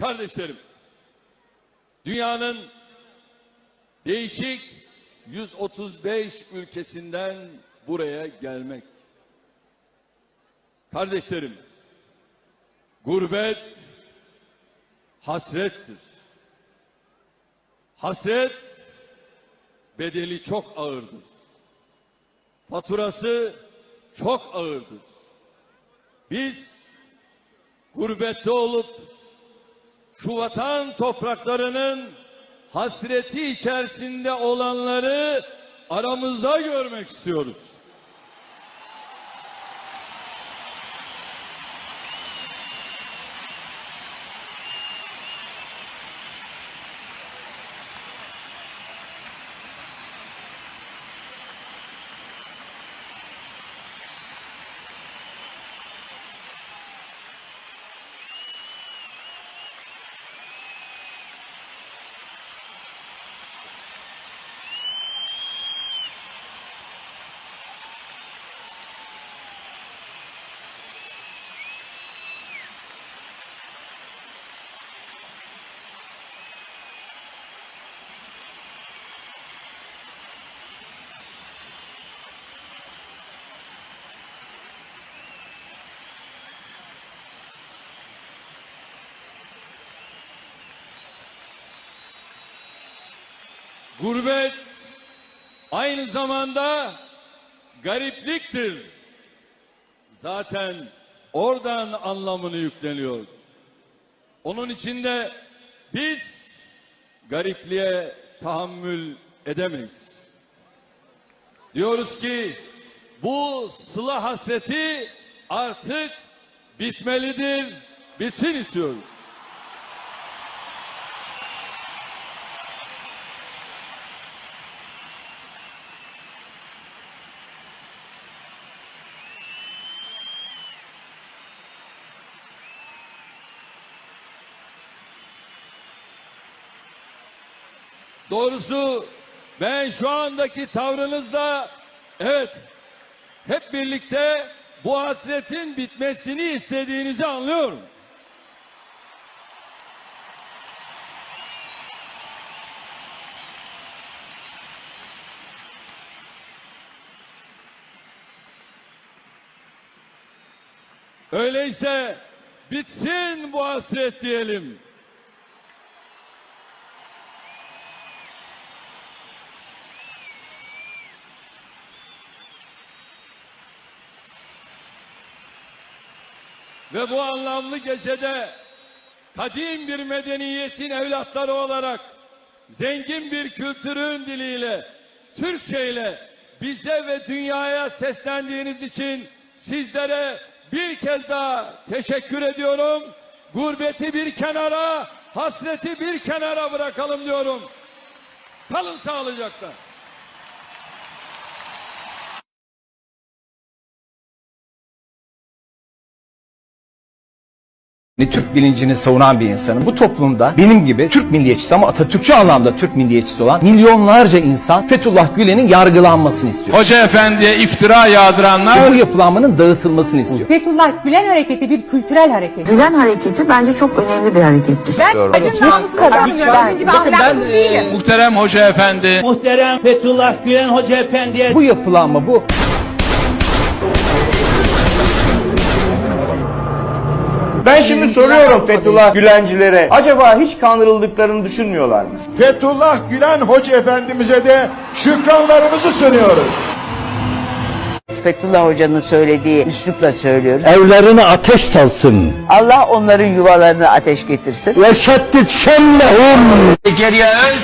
Kardeşlerim, dünyanın değişik 135 ülkesinden buraya gelmek. Kardeşlerim, gurbet hasrettir. Hasret bedeli çok ağırdır. Faturası çok ağırdır. Biz gurbette olup şu vatan topraklarının hasreti içerisinde olanları aramızda görmek istiyoruz. Gurbet aynı zamanda garipliktir. Zaten oradan anlamını yükleniyor. Onun için de biz garipliğe tahammül edemeyiz. Diyoruz ki bu sıla hasreti artık bitmelidir, bitsin istiyoruz. Doğrusu ben şu andaki tavrınızda evet hep birlikte bu hasretin bitmesini istediğinizi anlıyorum. Öyleyse bitsin bu hasret diyelim. Ve bu anlamlı gecede kadim bir medeniyetin evlatları olarak zengin bir kültürün diliyle, Türkçe ile bize ve dünyaya seslendiğiniz için sizlere bir kez daha teşekkür ediyorum. Gurbeti bir kenara, hasreti bir kenara bırakalım diyorum. Kalın sağlıcakla. Türk bilincini savunan bir insanım. Bu toplumda benim gibi Türk milliyetçisi ama Atatürkçü anlamda Türk milliyetçisi olan milyonlarca insan Fethullah Gülen'in yargılanmasını istiyor. Hoca efendiye iftira yağdıranlar Ve bu yapılanmanın dağıtılmasını istiyor. Fethullah Gülen hareketi bir kültürel hareket. Gülen hareketi bence çok önemli bir harekettir. Ben aydın namusu kazanmıyorum. Sizin gibi ahlaksız değilim. muhterem hoca efendi Muhterem Fethullah Gülen Hoca Efendi'ye Bu yapılanma bu Ben şimdi soruyorum Fethullah Gülencilere. Acaba hiç kandırıldıklarını düşünmüyorlar mı? Fethullah Gülen Hoca Efendimiz'e de şükranlarımızı sunuyoruz. Fethullah Hoca'nın söylediği üslupla söylüyoruz. Evlerine ateş salsın. Allah onların yuvalarını ateş getirsin. Ve şeddit şemmehum. Zekeriya Öz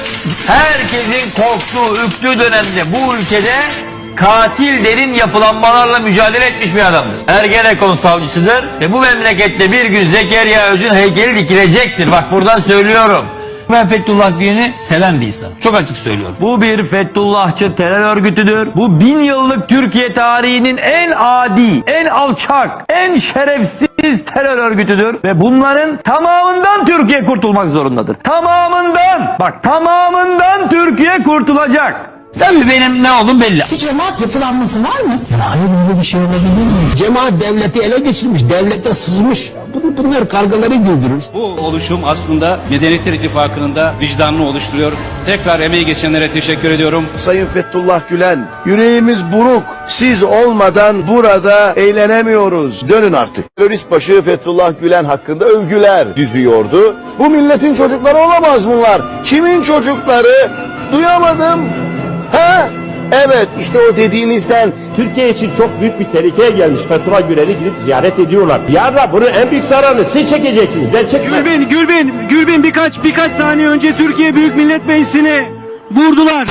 herkesin korktuğu, ürktüğü dönemde bu ülkede katil derin yapılanmalarla mücadele etmiş bir adamdır. Ergenekon savcısıdır ve bu memlekette bir gün Zekeriya Öz'ün heykeli dikilecektir. Bak buradan söylüyorum. Ben Fethullah Gülen'i seven bir insan. Çok açık söylüyorum. Bu bir Fethullahçı terör örgütüdür. Bu bin yıllık Türkiye tarihinin en adi, en alçak, en şerefsiz terör örgütüdür. Ve bunların tamamından Türkiye kurtulmak zorundadır. Tamamından. Bak tamamından Türkiye kurtulacak. Tabii benim ne oldum belli. Cemaat yapılanması var mı? Cemaat devleti ele geçirmiş, devlete sızmış. Bunu, bunlar kargaları güldürür. Bu oluşum aslında Medeniyetler İttifakı'nın da vicdanını oluşturuyor. Tekrar emeği geçenlere teşekkür ediyorum. Sayın Fethullah Gülen, yüreğimiz buruk. Siz olmadan burada eğlenemiyoruz. Dönün artık. Terörist başı Fethullah Gülen hakkında övgüler düzüyordu. Bu milletin çocukları olamaz bunlar. Kimin çocukları? Duyamadım. Ha? Evet işte o dediğinizden Türkiye için çok büyük bir tehlikeye gelmiş. Fethullah Gülen'i gidip ziyaret ediyorlar. Yarın bunun en büyük zararını siz çekeceksiniz. Ben çekmem. Gülbin, Gülbin, Gülbin birkaç birkaç saniye önce Türkiye Büyük Millet Meclisi'ni vurdular.